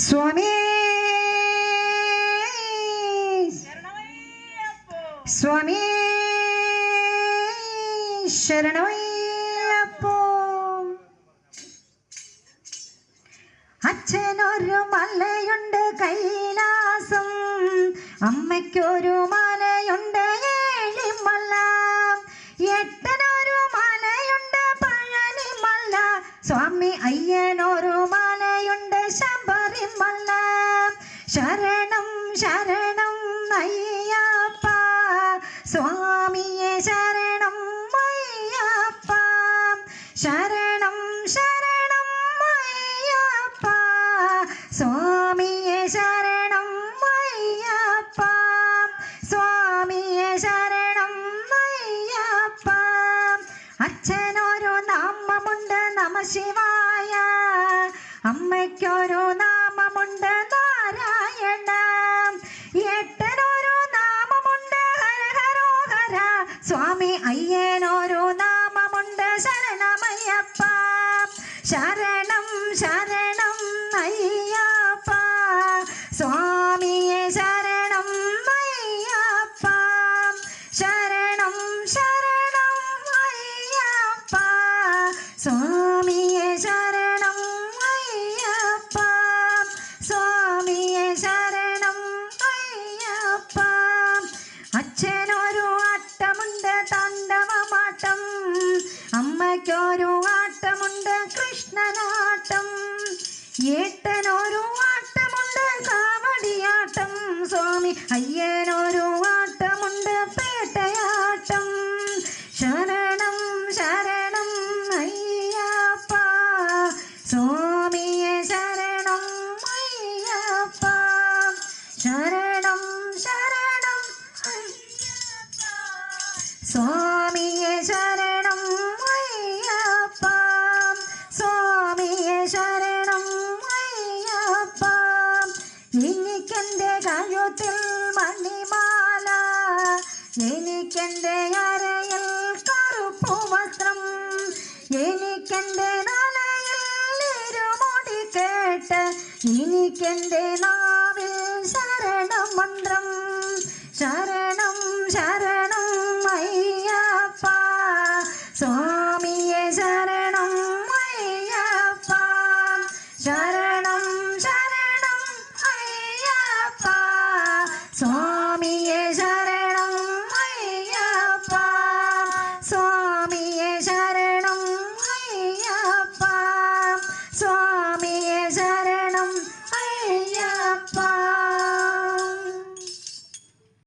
സ്വാമി. സ്വാമി. ശരണമയ്യപ്പോ. അച്ഛനൊരു മലയുണ്ട് കൈലാസം. അമ്മയ്ക്കൊരു മലയുണ്ട് ഏഴിമല എട്ടനൊരു മലയുണ്ട് പഴനിമല സ്വാമി അയ്യനൊരു ശരണം ശരണം അയ്യപ്പ. സ്വാമിയെ ശരണം അയ്യപ്പ. ശരണം ശരണം അയ്യപ്പ. സ്വാമിയെ ശരണം അയ്യപ്പ. സ്വാമിയെ ശരണം അയ്യപ്പ. അച്ഛനൊരു നാമമുണ്ട് നമ ശിവായ. അമ്മയ്ക്കൊരു നാമമുണ്ട് നാരായണ സ്വാമി അയ്യനോരോ നാമമുണ്ട് ശരണമയ്യപ്പ. ശരണം ആട്ടമുണ്ട് കൃഷ്ണനാട്ടം. ഏട്ടനൊരു ആട്ടമുണ്ട് കാവടിയാട്ടം സ്വാമി അയ്യനൊരു എനിക്കെന്റെ നാലയിൽമുടി കേട്ട് എനിക്കെന്റെ നാവിൽ ശരണം മന്ത്രം. ശരണം ശരണം അയ്യപ്പ. സ്വാമിയെ ശരണം അയ്യപ്പ. ശരണം ശരണം അയ്യപ്പ. സ്വാമി